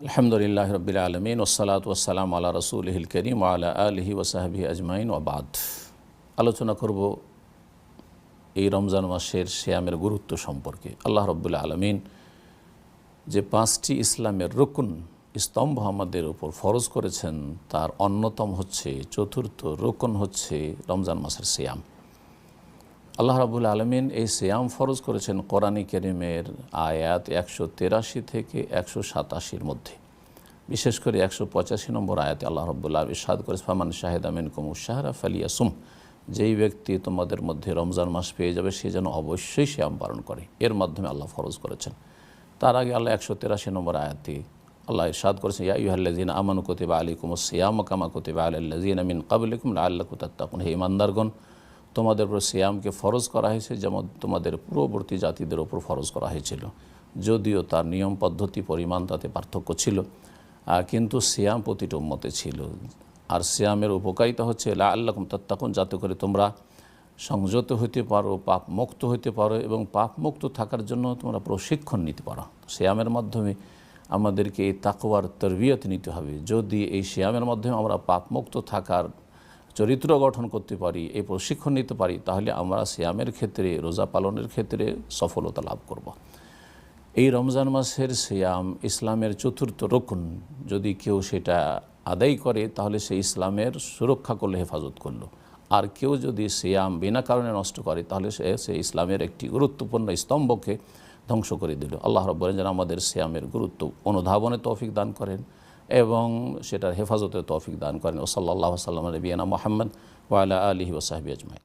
আলহামদুলিল্লাহ রবিল আলমিন ওসালাত ওসালাম আল্লাহ রসুলহিল করিম আলা আলহি ওসাহাবি আজমাইন ওবাদ আলোচনা করব এই রমজান মাসের শ্যামের গুরুত্ব সম্পর্কে। আল্লাহ রব্বুল্লা আলমিন যে পাঁচটি ইসলামের রকুন স্তম্ভ আমাদের উপর ফরজ করেছেন, তার অন্যতম হচ্ছে, চতুর্থ রোকন হচ্ছে রমজান মাসের শ্যাম আল্লাহ রাবুল আলমিন এই শ্যাম ফরজ করেছেন কোরআনী কেরিমের আয়াত একশো তেরাশি থেকে একশো সাতাশির মধ্যে। বিশেষ করে একশো পঁচাশি নম্বর আয়াতে আল্লাহ রব্বুল্লাহ ইসাদ করে ফামান শাহেদ আমিন কুমুর শাহরা ফালিয়াসুম। যেই ব্যক্তি তোমাদের মধ্যে রমজান মাস পেয়ে যাবে, সে যেন অবশ্যই শ্যাম পালন করে। এর মাধ্যমে আল্লাহ ফরজ করেছেন। তার আগে আল্লাহ একশো তেরাশি নম্বর আয়াতে আল্লাহ ইরশাদ করেছেন, ইয়া ইহাল্লাজিন আমানু কতিবা আলিকুম সিয়াম কামা কতিবা আল্লাজিন আমিন কাবলিকুম আল্লাহ কুতাত্তাকুন হে ইমানদারগণ তোমাদের উপর সিয়ামকে ফরজ করা হয়েছে, যেমন তোমাদের পূর্ববর্তী জাতিদের ওপর ফরজ করা হয়েছিল। যদিও তার নিয়ম পদ্ধতি, পরিমাণ তাতে পার্থক্য ছিল কিন্তু সিয়াম প্রতিটা উম্মতে ছিল। আর সিয়ামের উপকারিতা হচ্ছে লা আল্লাহম তত্তাকুন, যাতে করে তোমরা সংযত হইতে পারো পাপ মুক্ত হইতে পারো এবং পাপ মুক্ত থাকার জন্য তোমরা প্রশিক্ষণ নিতে পারো। শ্যামের মাধ্যমে আমাদেরকে এই তাকওয়ার তরবিয়ত নিতে হবে। যদি এই শ্যামের মাধ্যমে আমরা পাপ মুক্ত থাকার চরিত্র গঠন করতে পারি, এই প্রশিক্ষণ নিতে পারি, তাহলে আমরা শ্যামের ক্ষেত্রে, রোজা পালনের ক্ষেত্রে সফলতা লাভ করব। এই রমজান মাসের শ্যাম ইসলামের চতুর্থ রক্ষণ যদি কেউ সেটা আদায় করে, তাহলে সে ইসলামের সুরক্ষা করলে হেফাজত করল। আর কেউ যদি শ্যাম বিনা কারণে নষ্ট করে, তাহলে সে সে ইসলামের একটি গুরুত্বপূর্ণ স্তম্ভকে ধ্বংস করে দিল। আল্লাহ রব বলেন যেন আমাদের শ্যামের গুরুত্ব অনুধাবনে তৌফিক দান করেন। এবং সেটার হেফাজতে তৌফিক দান করেন। ওসল্লা সাল্লাম রবিয়ানা মোহাম্মদ ওয়ালা আলহি ওসাহাবি আজমাই